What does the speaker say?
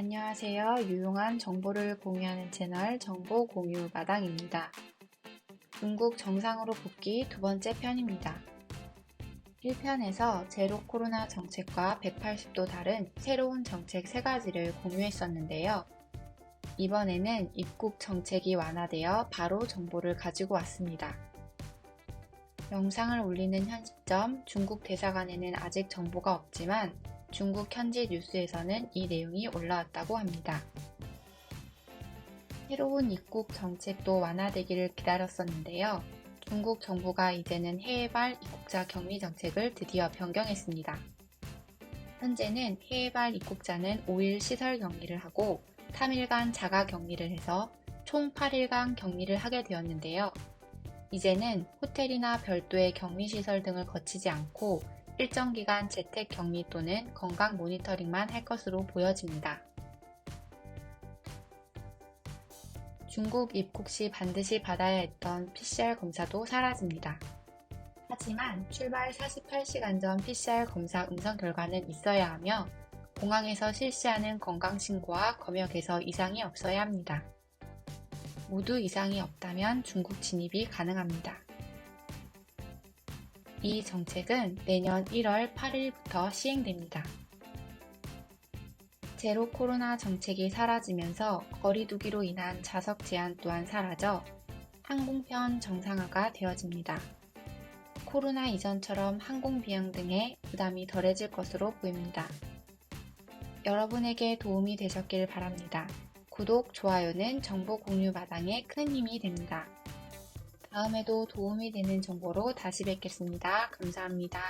안녕하세요. 유용한 정보를 공유하는 채널 정보 공유 마당입니다. 중국 정상으로 복귀 두 번째 편입니다. 1편에서 제로 코로나 정책과 180도 다른 새로운 정책 3가지를 공유했었는데요. 이번에는 입국 정책이 완화되어 바로 정보를 가지고 왔습니다. 영상을 올리는 현 시점 중국 대사관에는 아직 정보가 없지만 중국 현지 뉴스에서는 이 내용이 올라왔다고 합니다. 새로운 입국 정책도 완화되기를 기다렸었는데요. 중국 정부가 이제는 해외발 입국자 격리 정책을 드디어 변경했습니다. 현재는 해외발 입국자는 5일 시설 격리를 하고 3일간 자가 격리를 해서 총 8일간 격리를 하게 되었는데요. 이제는 호텔이나 별도의 격리시설 등을 거치지 않고 일정 기간 재택 격리 또는 건강 모니터링만 할 것으로 보여집니다. 중국 입국 시 반드시 받아야 했던 PCR 검사도 사라집니다. 하지만 출발 48시간 전 PCR 검사 음성 결과는 있어야 하며 공항에서 실시하는 건강신고와 검역에서 이상이 없어야 합니다. 모두 이상이 없다면 중국 진입이 가능합니다. 이 정책은 내년 1월 8일부터 시행됩니다. 제로 코로나 정책이 사라지면서 거리두기로 인한 좌석 제한 또한 사라져 항공편 정상화가 되어집니다. 코로나 이전처럼 항공 비용 등의 부담이 덜해질 것으로 보입니다. 여러분에게 도움이 되셨길 바랍니다. 구독, 좋아요는 정보 공유 마당에 큰 힘이 됩니다. 다음에도 도움이 되는 정보로 다시 뵙겠습니다. 감사합니다.